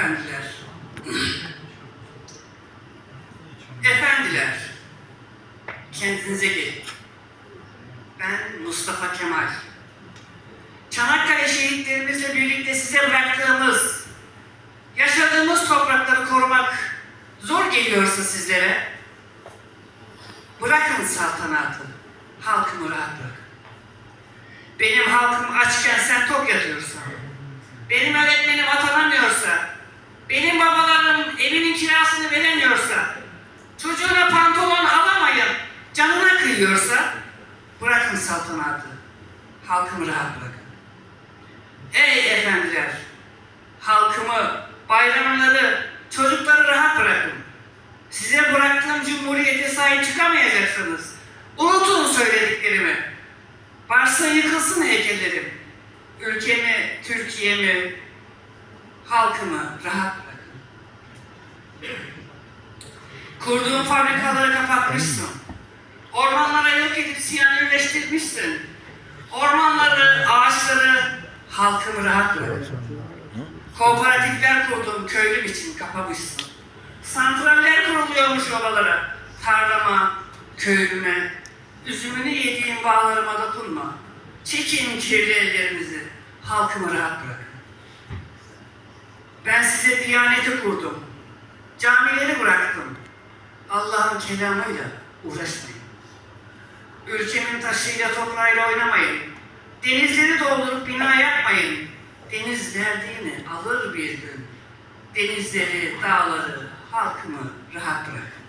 efendiler. Efendiler, kendinize gelin. Ben Mustafa Kemal. Çanakkale şehitlerimizle birlikte size bıraktığımız, yaşadığımız toprakları korumak zor geliyorsa sizlere, bırakın saltanatı, halkımı rahat bırakın. Benim halkım açken sen tok yatıyorsan, benim atanamıyorsa, benim babalarım evinin kirasını veremiyorsa, çocuğuna pantolon alamayıp canına kıyıyorsa, bırakın saltanatı, halkımı rahat bırakın. Ey efendiler, halkımı, bayramları, çocukları rahat bırakın. Size bıraktığım cumhuriyete sahip çıkamayacaksınız. Unutun söylediklerimi. Varsa yıkılsın heykellerim. Ülkemi, Türkiye'mi, halkımı rahat bırakın. Kurduğun fabrikaları kapatmışsın. Ormanlara yok edip siyanürleştirmişsin. Ormanları, ağaçları, halkımı rahat bırakın. Kooperatifler kurdun, köylüm için kapamışsın. Santraller kuruluyormuş obalara. Tarlama, köylüme, üzümünü yediğim bağlarıma dokunma. Çekin kirli ellerinizi, halkımı rahat bırakın. Size diyaneti kurdum. Camileri bıraktım. Allah'ın kelamıyla uğraşmayın. Ülkemin taşıyla toprağıyla oynamayın. Denizleri doldurup bina yapmayın. Deniz verdiğini alır bir gün. Denizleri, dağları, halkımı rahat bırakın.